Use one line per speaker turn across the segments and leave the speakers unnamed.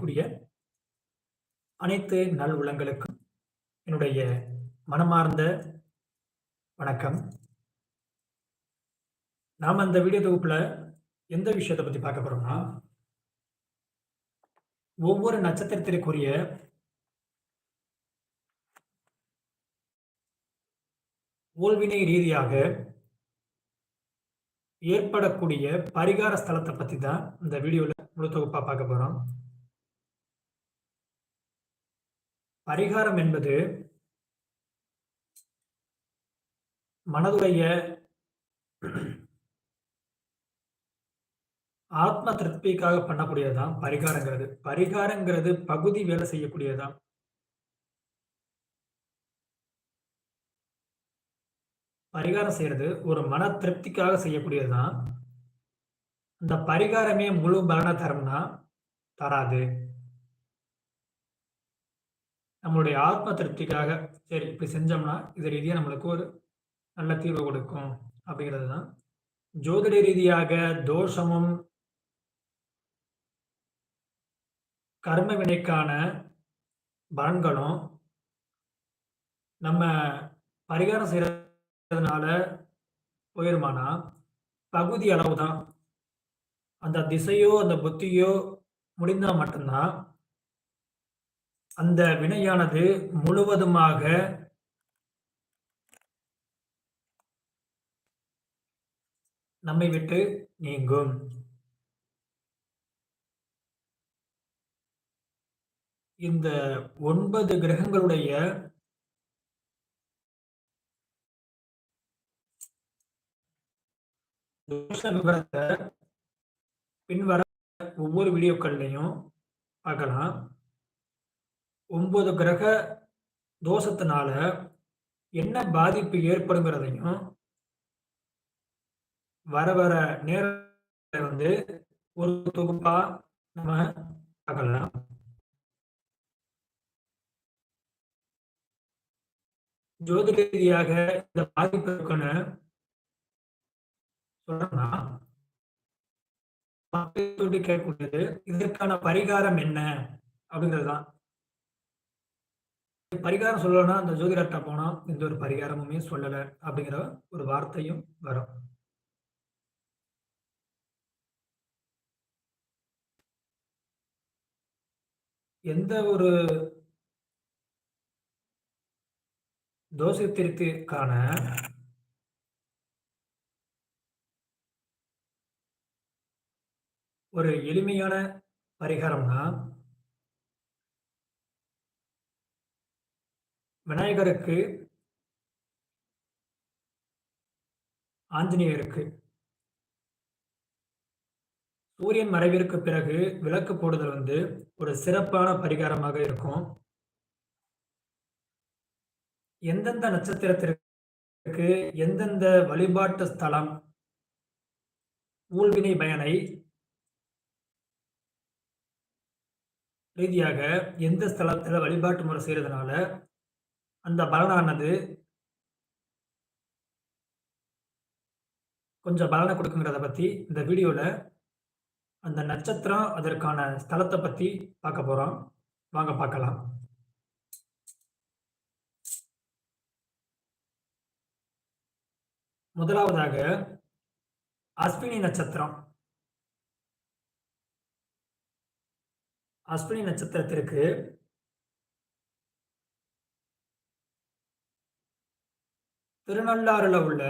கேட்கக்கூடிய அனைத்து நல் உள்ளங்களுக்கும் என்னுடைய மனமார்ந்த வணக்கம். நாம் அந்த வீடியோ தொகுப்புல எந்த விஷயத்தை பத்தி பார்க்க போறோம்னா ஒவ்வொரு நட்சத்திரத்திற்குரிய ஓல்வினை ரீதியாக ஏற்படக்கூடிய பரிகார ஸ்தலத்தை பத்தி தான் இந்த வீடியோல முழு தொகுப்பா பார்க்க போறோம். பரிகாரம் என்பது மனதுடைய ஆத்ம திருப்திக்காக பண்ணக்கூடியதுதான் பரிகாரங்கிறது. பரிகாரங்கிறது பகுதி வேலை செய்யக்கூடியதுதான். பரிகாரம் செய்யறது ஒரு மன திருப்திக்காக செய்யக்கூடியதுதான். அந்த பரிகாரமே முழு பலனை தரும்னா தராது. நம்மளுடைய ஆத்ம திருப்திக்காக சரி இப்படி செஞ்சோம்னா இது ரீதியாக நம்மளுக்கு ஒரு நல்ல தீர்வு கொடுக்கும் அப்படிங்கிறது தான் ஜோதிட ரீதியாக தோஷமும் கர்ம வினைக்கான பலன்களும் நம்ம பரிகாரம் செய்யறதுனால போயிருமானா பகுதி அளவு தான் அந்த திசையோ அந்த புத்தியோ முடிந்தால் மட்டும்தான் அந்த வினையானது முழுவதுமாக நம்மை விட்டு நீங்கும். இந்த ஒன்பது கிரகங்களுடைய விவரத்தை பின்வர ஒவ்வொரு வீடியோக்கள்லையும் பார்க்கலாம். ஒன்பது கிரக தோஷத்தினால என்ன பாதிப்பு ஏற்படுங்கிறதையும் வர வர நேர வந்து ஒரு தொகுப்பா நம்ம பார்க்கலாம். ஜோதிட ரீதியாக இந்த பாதிப்பு இருக்குன்னு சொல்றோம்னா கேட்கக்கூடியது இதற்கான பரிகாரம் என்ன? அப்படிங்கிறதுதான். பரிகாரம் சொல்லணும்னா அந்த ஜோதிடர்கிட்ட போனா எந்த ஒரு பரிகாரமுமே சொல்லல அப்படிங்கிற ஒரு வார்த்தையும் வரும். எந்த ஒரு தோஷத்திற்கான ஒரு எளிமையான பரிகாரம்னா விநாயகருக்கு ஆஞ்சநேயருக்கு. சூரியன் மறைவிற்கு பிறகு விளக்கு போடுதல் வந்து ஒரு சிறப்பான பரிகாரமாக இருக்கும். எந்தெந்த நட்சத்திரத்திற்கு எந்தெந்த வழிபாட்டு ஸ்தலம் ஊழ்வினை பயனை ரீதியாக எந்த ஸ்தலத்தில் வழிபாட்டு முறை செய்யறதுனால அந்த பலனானது கொஞ்சம் பலனை கொடுக்குங்கிறத பற்றி இந்த வீடியோவில் அந்த நட்சத்திரம் அதற்கான ஸ்தலத்தை பற்றி பார்க்க போகிறோம் வாங்க பார்க்கலாம். முதலாவதாக அஸ்வினி நட்சத்திரம். அஸ்வினி நட்சத்திரத்திற்கு திருநள்ளாறுல உள்ள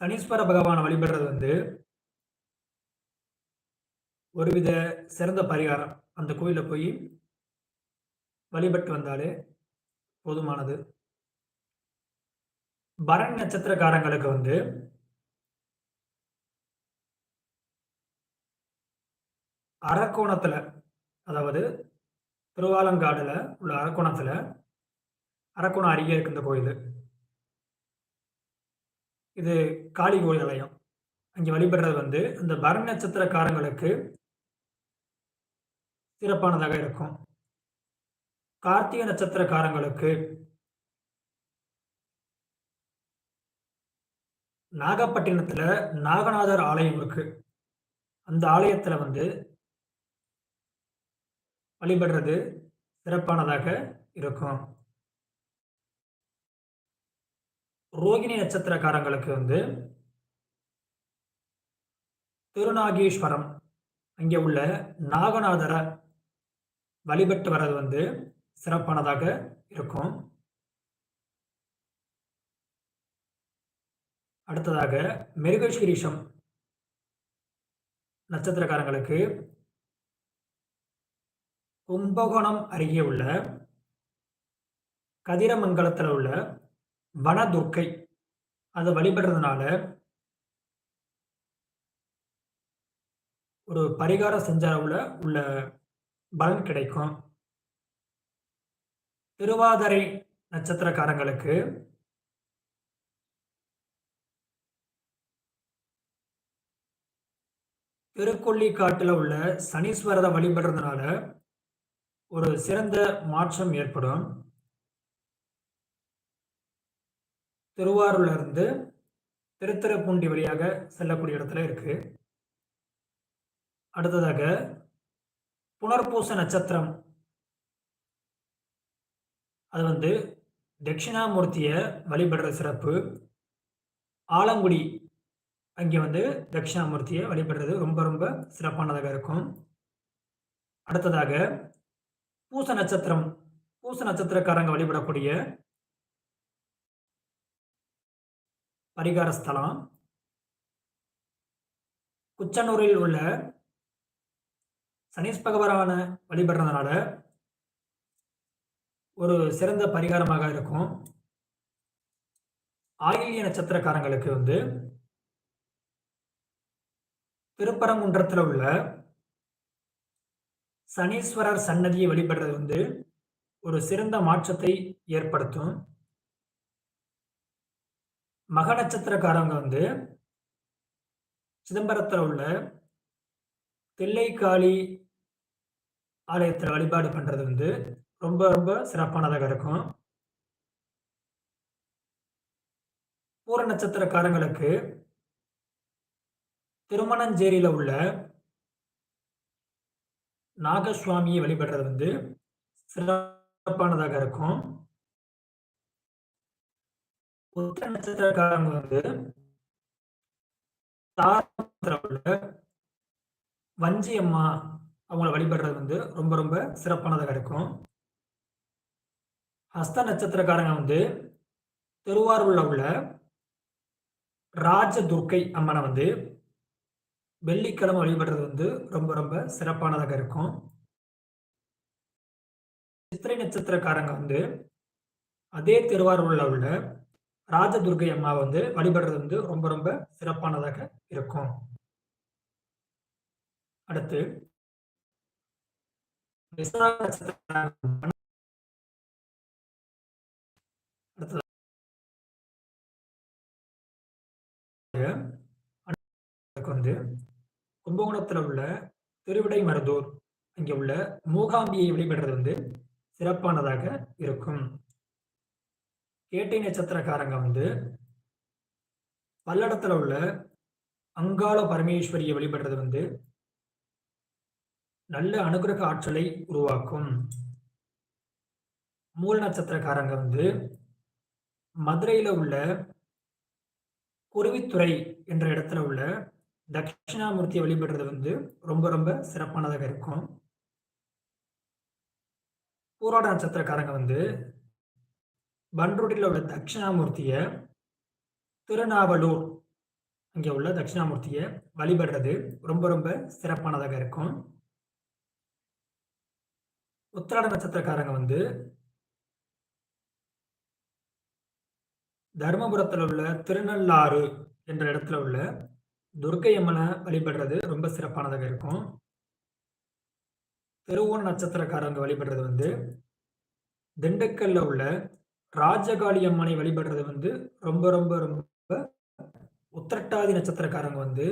சனீஸ்வர பகவானை வழிபடுறது வந்து ஒருவித சிறந்த பரிகாரம். அந்த கோயிலில் போய் வழிபட்டு வந்தாலே போதுமானது. பரண் நட்சத்திரக்காரங்களுக்கு வந்து அரக்கோணத்துல அதாவது திருவாலங்காடுல உள்ள அரக்கோணத்துல அரக்கோணம் அருகே இருக்கு இந்த கோயில். இது காளி கோயில் ஆலயம். அங்கே வழிபடுறது வந்து இந்த பரண் நட்சத்திரக்காரங்களுக்கு சிறப்பானதாக இருக்கும். கார்த்திகை நட்சத்திரக்காரங்களுக்கு நாகப்பட்டினத்துல நாகநாதர் ஆலயம் இருக்கு. அந்த ஆலயத்துல வந்து வழிபடுறது சிறப்பானதாக இருக்கும். ரோகிணி நட்சத்திரக்காரங்களுக்கு வந்து திருநாகேஸ்வரம். அங்கே உள்ள நாகநாதரை வழிபட்டு வர்றது வந்து சிறப்பானதாக இருக்கும். அடுத்ததாக மிருகஸ்ரீஷம் நட்சத்திரக்காரங்களுக்கு கும்பகோணம் அருகே உள்ள கதிரமங்கலத்தில் உள்ள வனதுர்க்கை. அதை வழிபடுறதுனால ஒரு பரிகார செஞ்சாவில் உள்ள பலன் கிடைக்கும். திருவாதிரை நட்சத்திரக்காரங்களுக்கு திருக்கொள்ளிக்காட்டில் உள்ள சனீஸ்வரரை வழிபடுறதுனால ஒரு சிறந்த மாற்றம் ஏற்படும். திருவாரூர்லேருந்து திருத்துறைப்பூண்டி வழியாக செல்லக்கூடிய இடத்துல இருக்கு. அடுத்ததாக புனர்பூச நட்சத்திரம். அது வந்து தட்சிணாமூர்த்தியை வழிபடுற சிறப்பு. ஆலங்குடி அங்கே வந்து தட்சிணாமூர்த்தியை வழிபடுறது ரொம்ப ரொம்ப சிறப்பானதாக இருக்கும். அடுத்ததாக பூச நட்சத்திரம். பூச நட்சத்திரக்காரங்க வழிபடக்கூடிய பரிகார ஸ்தலம் குச்சனூரில் உள்ள சனீஸ் பகவரான வழிபடுறதுனால ஒரு சிறந்த பரிகாரமாக இருக்கும். ஆயில்ய நட்சத்திரக்காரங்களுக்கு வந்து திருப்பரங்குன்றத்தில் உள்ள சனீஸ்வரர் சன்னதியை வழிபடுறது வந்து ஒரு சிறந்த மாற்றத்தை ஏற்படுத்தும். மக நட்சத்திரக்காரங்க வந்து சிதம்பரத்தில் உள்ள தில்லைக்காளி ஆலயத்தில் வழிபாடு பண்ணுறது வந்து ரொம்ப ரொம்ப சிறப்பானதாக இருக்கும். பூர நட்சத்திரக்காரங்களுக்கு திருமணஞ்சேரியில் உள்ள நாகசுவாமியை வழிபடுறது வந்து சிறப்பானதாக இருக்கும். உத்தர நட்சத்திரக்காரங்க வந்து உள்ள வஞ்சி அம்மா அவங்கள வழிபடுறது வந்து ரொம்ப ரொம்ப சிறப்பானதாக இருக்கும். ஹஸ்த நட்சத்திரக்காரங்க வந்து திருவாரூர்ல உள்ள ராஜ துர்க்கை அம்மனை வந்து வெள்ளிக்கிழமை வழிபடுறது வந்து ரொம்ப ரொம்ப சிறப்பானதாக இருக்கும். சித்திரை நட்சத்திரக்காரங்க வந்து அதே திருவாரூர்ல உள்ள ராஜதுர்கை அம்மா வந்து வழிபடுறது வந்து ரொம்ப ரொம்ப சிறப்பானதாக இருக்கும். அடுத்து வந்து கும்பகோணத்துல உள்ள திருவிடை மருதூர் அங்கே உள்ள மூகாம்பியை வழிபடுறது வந்து சிறப்பானதாக இருக்கும். கேட்டை நட்சத்திரக்காரங்க வந்து பல்லடத்தில் உள்ள அங்காள பரமேஸ்வரியை வழிபடுறது வந்து நல்ல அனுகிரக ஆற்றலை உருவாக்கும். மூல நட்சத்திரக்காரங்க வந்து மதுரையில் உள்ள குருவித்துறை என்ற இடத்துல உள்ள தட்சிணாமூர்த்தியை வழிபடுறது வந்து ரொம்ப ரொம்ப சிறப்பானதாக இருக்கும். பூராட நட்சத்திரக்காரங்க வந்து பன்ருட்டில் உள்ள தட்சிணாமூர்த்தியை திருநாவலூர். அங்கே உள்ள தட்சிணாமூர்த்தியை வழிபடுறது ரொம்ப ரொம்ப சிறப்பானதாக இருக்கும். உத்திராட நட்சத்திரக்காரங்க வந்து தர்மபுரத்தில் உள்ள திருநள்ளாறு என்ற இடத்துல உள்ள துர்க்கை அம்மனை வழிபடுறது ரொம்ப சிறப்பானதாக இருக்கும். திருவோண நட்சத்திரக்காரங்க வழிபடுறது வந்து திண்டுக்கல்ல உள்ள ராஜகாளி அம்மனை வழிபடுறது வந்து ரொம்ப ரொம்ப ரொம்ப உத்திரட்டாதி நட்சத்திரக்காரங்க வந்து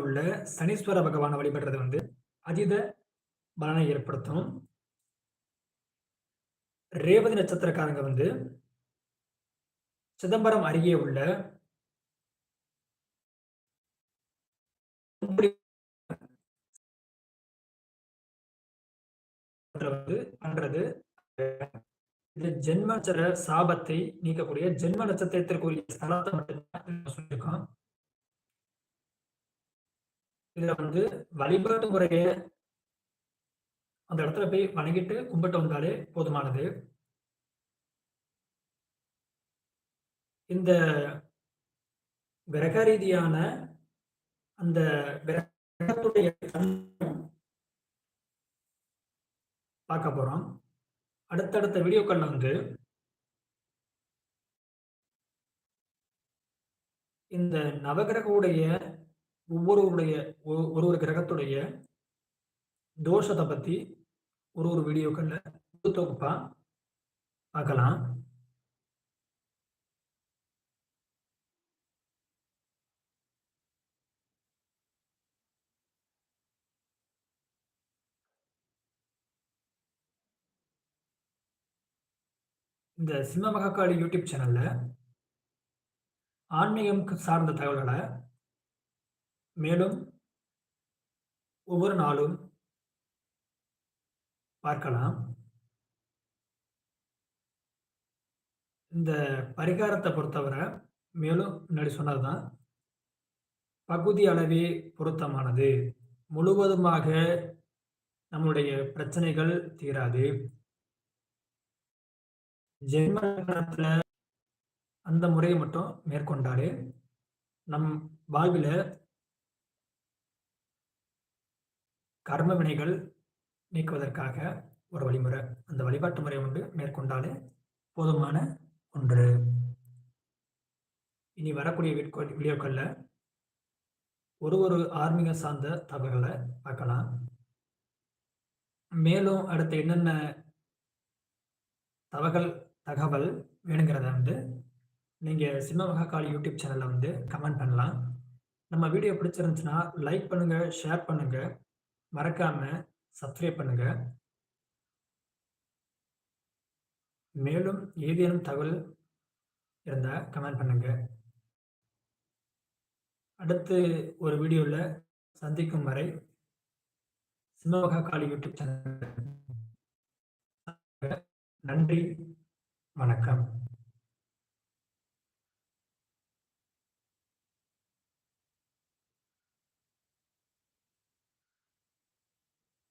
உள்ள சனீஸ்வர பகவானை வழிபடுறது வந்து அதீத பலனை ஏற்படுத்தும். ரேவதி நட்சத்திரக்காரங்க வந்து சிதம்பரம் அருகே உள்ள வந்து பண்றது இது ஜென்மச்சர சாபத்தை நீக்கக்கூடிய ஜென்ம நட்சத்திரத்திற்குரிய ஸ்தலத்தை மட்டும்தான் சொல்லியிருக்கோம் இதுல வந்து வழிபாட்டு முறைய அந்த இடத்துல போய் வணங்கிட்டு கும்பிட்டு வந்தாலே போதுமானது. இந்த கிரக ரீதியான அந்த கிரகத்துடைய பார்க்க போறோம். அடுத்தடுத்த வீடியோக்களில் வந்து இந்த நவகிரகவுடைய ஒவ்வொருவருடைய ஒரு ஒரு கிரகத்துடைய தோஷத்தை பத்தி ஒரு ஒரு வீடியோக்கள்ல தொகுப்பா பார்க்கலாம். இந்த சிம்ம மகாக்காளி யூடியூப் சேனல்ல ஆன்மீகம் சார்ந்த தகவல்களை மேலும் ஒவ்வொரு நாளும் பார்க்கலாம். இந்த பரிகாரத்தை பொறுத்தவரை மேலும் முன்னாடி சொன்னதுதான் பகுதி அளவே பொருத்தமானது. முழுவதுமாக நம்முடைய பிரச்சனைகள் தீராது. ஜென்ம அந்த முறையை மட்டும் மேற்கொண்டாலே நம் வாழ்வில் கர்ம வினைகள் நீக்குவதற்காக ஒரு வழிமுறை. அந்த வழிபாட்டு முறை ஒன்று மேற்கொண்டாலே போதுமான ஒன்று. இனி வரக்கூடிய வீடியோக்களில் ஒரு ஒரு ஆன்மீக சார்ந்த தகவல்களை பார்க்கலாம். மேலும் அடுத்து என்னென்ன தவகள் தகவல் வேணுங்கிறத வந்து நீங்கள் சிம்ம யூடியூப் சேனலில் வந்து கமெண்ட் பண்ணலாம். நம்ம வீடியோ பிடிச்சிருந்துச்சுன்னா லைக் பண்ணுங்கள் ஷேர் பண்ணுங்கள் மறக்காமல் சப்ஸ்கிரைப் பண்ணுங்கள் மேலும் ஏதேனும் தகவல் இருந்தால் கமெண்ட் பண்ணுங்கள் அடுத்து ஒரு வீடியோவில் சந்திக்கும் வரை சிம்மவகா காளி யூடியூப் சேனல் நன்றி. வணக்கம்.